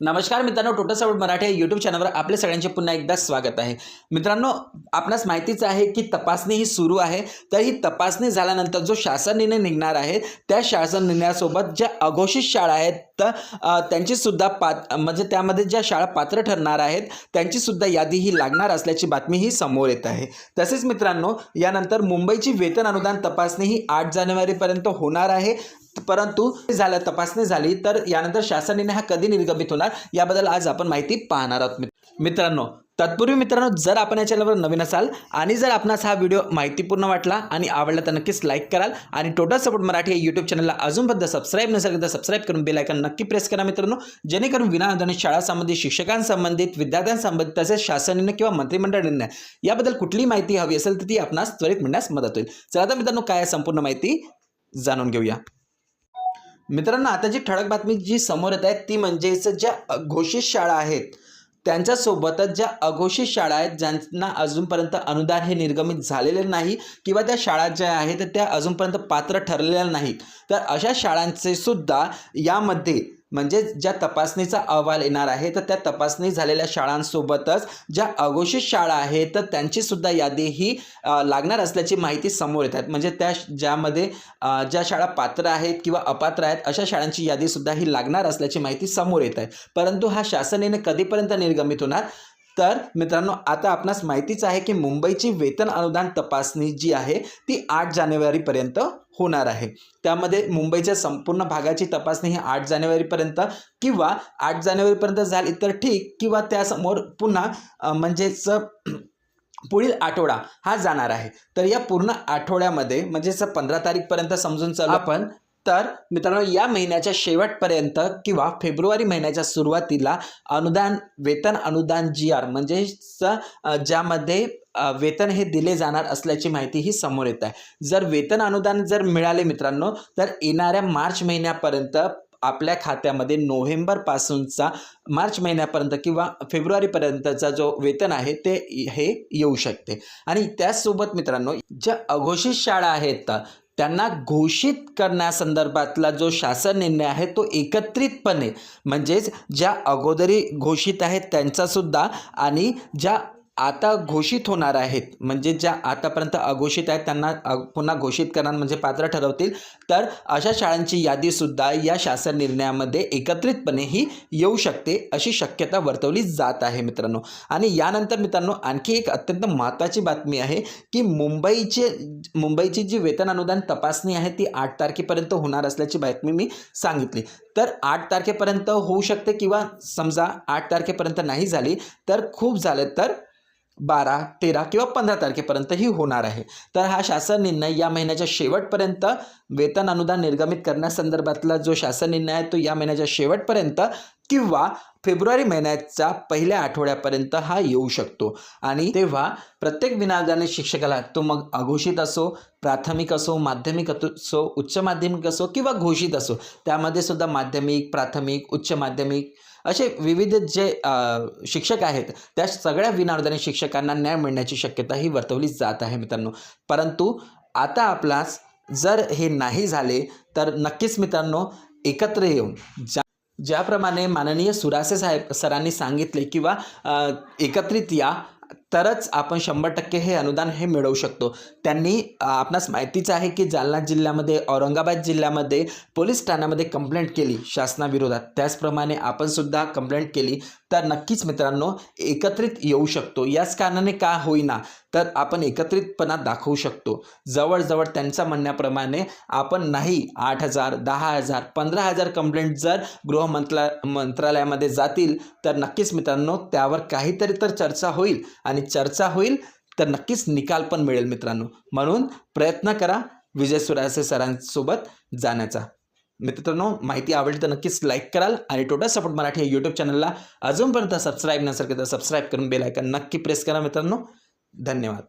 नमस्कार मित्रांनो total साऊट Marathi YouTube चॅनलवर आपल्या सगळ्यांचे पुन्हा एकदा स्वागत आहे. मित्रांनो आपणास माहितीच आहे की तपासणी ही सुरू आहे. तर ही तपासणी झाल्यानंतर जो शासन निर्णय निघणार आहे त्या शासन निर्णयासोबत ज्या अघोषित शाळा आहेत तर त्यांचीसुद्धा पात म्हणजे त्यामध्ये ज्या शाळा पात्र ठरणार आहेत त्यांचीसुद्धा यादी ही लागणार असल्याची बातमी ही समोर येत आहे. तसेच मित्रांनो यानंतर मुंबईची वेतन अनुदान तपासणी ही आठ जानेवारीपर्यंत होणार आहे. परंतु झालं तपासणी झाली तर यानंतर शासन निर्णय हा कधी निर्गमित होणार याबद्दल आज आपण माहिती पाहणार आहोत मित्रांनो. तत्पूर्वी मित्रांनो जर आपण या चॅनलवर नवीन असाल आणि जर आपणास हा व्हिडिओ माहितीपूर्ण वाटला आणि आवडला तर नक्कीच लाईक कराल आणि टोटल सपोर्ट मराठी या यूट्यूब चॅनलला अजूनपर्यंत सबस्क्राईब नसेल तर सबस्क्राईब करून बेलायकन नक्की प्रेस करा मित्रांनो. जेणेकरून विना शाळासंबंधित शिक्षकांसंबंधित विद्यार्थ्यांसंबंधित तसेच शासन निर्णय किंवा मंत्रिमंडळ निर्णय याबद्दल कुठलीही माहिती हवी असेल तर ती आपणास त्वरित मिळण्यास मदत होईल. चला तर मित्रांनो काय आहे संपूर्ण माहिती जाणून घेऊया. मित्रांनो आता जी ठळक बातमी जी समोर येत आहे ती म्हणजेच ज्या घोषित शाळा आहेत त्यांच्यासोबतच ज्या अघोषित शाळा आहेत ज्यांना अजूनपर्यंत अनुदान हे निर्गमित झालेले नाही किंवा त्या शाळा ज्या आहेत त्या अजूनपर्यंत पात्र ठरलेल्या नाहीत तर अशा शाळांचे सुद्धा यामध्ये म्हणजे ज्या तपासणीचा अहवाल येणार आहे तर त्या तपासणी झालेल्या शाळांसोबतच ज्या अघोषित शाळा आहेत तर त्यांची सुद्धा यादी ही लागणार असल्याची माहिती समोर येत आहेत. म्हणजे त्या ज्यामध्ये ज्या शाळा पात्र आहेत किंवा अपात्र आहेत अशा शाळांची यादीसुद्धा ही लागणार असल्याची माहिती समोर येत आहे. परंतु हा शासन निर्णय कधीपर्यंत निर्गमित होणार? तर मित्रांनो आता आपणास माहितीच आहे की मुंबईची वेतन अनुदान तपासणी जी आहे ती आठ जानेवारीपर्यंत होणार आहे. त्यामध्ये मुंबईच्या संपूर्ण भागाची तपासणी ही आठ जानेवारीपर्यंत किंवा आठ जानेवारीपर्यंत झाली तर ठीक किंवा त्यासमोर पुन्हा म्हणजेच पुढील आठवडा हा जाणार आहे. तर या पूर्ण आठवड्यामध्ये म्हणजेच पंधरा तारीखपर्यंत समजून चालू. आपण तर मित्रांनो या महिन्याच्या शेवटपर्यंत किंवा फेब्रुवारी महिन्याच्या सुरुवातीला अनुदान वेतन अनुदान जी आर म्हणजेच ज्यामध्ये वेतन हे दिले जाणार असल्याची माहिती ही समोर येत आहे. जर वेतन अनुदान जर मिळाले मित्रांनो तर येणाऱ्या मार्च महिन्यापर्यंत आपल्या खात्यामध्ये नोव्हेंबरपासूनचा मार्च महिन्यापर्यंत किंवा फेब्रुवारीपर्यंतचा जो वेतन आहे ते हे येऊ शकते. आणि त्याचसोबत मित्रांनो ज्या अघोषित शाळा आहेत त्यांना घोषित करण्यासंदर्भातला जो शासन निर्णय आहे तो एकत्रितपणे म्हणजेच ज्या अगोदरी घोषित आहेत त्यांचासुद्धा आणि ज्या आता घोषित होणार आहेत म्हणजे ज्या आतापर्यंत अघोषित आहेत त्यांना अ, पुन्हा घोषित करणार म्हणजे पात्र ठरवतील. तर अशा शाळांची यादीसुद्धा या शासन निर्णयामध्ये एकत्रितपणे ही येऊ शकते अशी शक्यता वर्तवली जात आहे मित्रांनो. आणि यानंतर मित्रांनो आणखी एक अत्यंत महत्त्वाची बातमी आहे की मुंबईचे मुंबईची जी वेतन अनुदान तपासणी आहे ती आठ तारखेपर्यंत होणार असल्याची बातमी मी सांगितली. तर आठ तारखेपर्यंत होऊ शकते किंवा समजा आठ तारखेपर्यंत नाही झाली तर खूप झालं तर बारा तेरा किंवा पंधरा तारखेपर्यंत ही होणार आहे. तर हा शासन निर्णय या महिन्याच्या शेवटपर्यंत वेतन अनुदान निर्गमित करण्यासंदर्भातला जो शासन निर्णय आहे तो या महिन्याच्या शेवटपर्यंत किंवा फेब्रुवारी महिन्याच्या पहिल्या आठवड्यापर्यंत हा येऊ शकतो. आणि तेव्हा प्रत्येक विनादाने शिक्षकाला तो मग अघोषित असो प्राथमिक असो माध्यमिक असो उच्च माध्यमिक असो किंवा घोषित असो त्यामध्ये सुद्धा माध्यमिक प्राथमिक उच्च माध्यमिक असे विविध जे शिक्षक आहेत त्या सगळ्या विनाअनुदानित शिक्षकांना न्याय मिळण्याची शक्यता ही वर्तवली जात आहे मित्रांनो. परंतु आता आपलास जर हे नाही झाले तर नक्कीच मित्रांनो एकत्र येऊन जा ज्याप्रमाणे माननीय सुरासे साहेब सरांनी सांगितले किंवा एकत्रित या तरच आपण शंभर टक्के हे अनुदान हे मिळवू शकतो. त्यांनी आपणास माहितीच आहे की जालना जिल्ह्यामध्ये औरंगाबाद जिल्ह्यामध्ये पोलीस ठाण्यामध्ये कंप्लेंट केली शासनाविरोधात. त्याचप्रमाणे आपण सुद्धा कंप्लेंट केली. तर नक्कीच मित्रांनो एकत्रित येऊ शकतो. याच कारणाने का होईना तर आपण एकत्रितपणा दाखवू शकतो. जवळजवळ त्यांच्या म्हणण्याप्रमाणे आपण नाही आठ हजार दहा हजार पंधरा हजार कंप्लेंट जर गृहमंत्रा मंत्रालयामध्ये जातील तर नक्कीच मित्रांनो त्यावर काहीतरी तर चर्चा होईल. आणि आणि चर्चा होईल तर नक्कीच निकाल पण मिळेल मित्रांनो. म्हणून प्रयत्न करा विजय सुरासे सरांसोबत जाण्याचा. मित्रांनो माहिती आवडली तर नक्कीच लाईक कराल आणि टोटल सपोर्ट मराठी या यूट्यूब चॅनलला अजूनपर्यंत सबस्क्राईब नसेल तर सबस्क्राईब करून बेल आयकन नक्की प्रेस करा मित्रांनो. धन्यवाद.